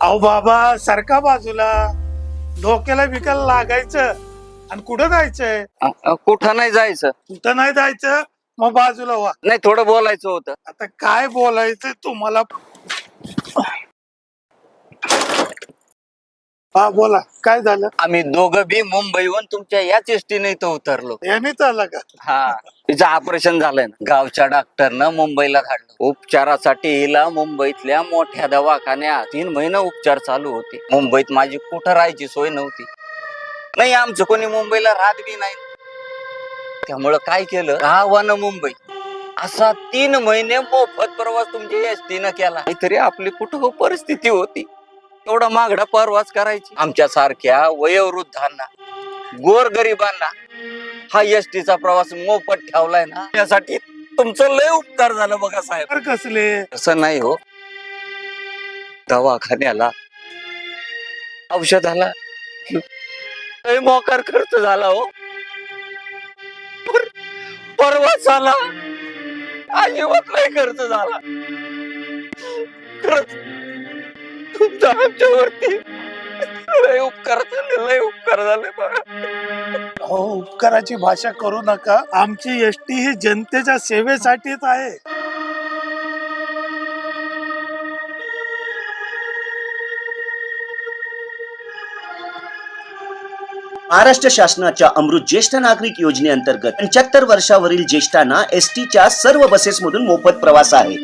अहो बाबा सारखा बाजूला. डोक्याला बिकायला लागायचं. आणि कुठं जायचंय? अ- अ, कुठं नाही जायचं. कुठं नाही जायचं? मग बाजूला व्हा. नाही थोडं बोलायचं होतं. आता काय बोलायचं तुम्हाला? हा बोला. काय झालं? आम्ही दोघं बी मुंबईहून तुमच्या याच एसटीने इथं उतरलो. यानेच आला का? हा. तिचं ऑपरेशन झालंय ना. गावच्या डॉक्टरनं मुंबईला काढलं उपचारासाठी हिला मुंबईतल्या मोठ्या दवाखान्यात तीन महिने उपचार चालू होते. मुंबईत माझी कुठं राहायची सोय नव्हती. नाही आमचं कोणी मुंबईला राहत बी नाही. त्यामुळं काय केलं? गावानं मुंबई. असा तीन महिने मोफत प्रवास तुमच्या एसटीनं केला. तरी आपली कुठं परिस्थिती होती. एवढा मागडा प्रवास करायची. आमच्या सारख्या वयोवृद्धांना गोर गरिबांना हा एसटीचा प्रवास मोफत ठेवलाय ना यासाठी तुमचं लय उपकार झालं बघा साहेब. तर कसले? असं नाही हो. दवाखान्याला औषधाला लय मोकार खर्च झाला हो. पर- प्रवासाला अजिबात लय खर्च झाला. खरंच तुमचा आमच्यावरती. लय उपकार झाले लय उपकार झाले बघा. हो उपकाराची भाषा करू नका. आमची एसटी ही जनतेच्या सेवेसाठीच आहे. महाराष्ट्र शासनाच्या अमृत ज्येष्ठ नागरिक योजनेअंतर्गत पंच्याहत्तर वर्षावरील ज्येष्ठांना एस टीच्या सर्व बसेसमधून मोफत प्रवास आहे.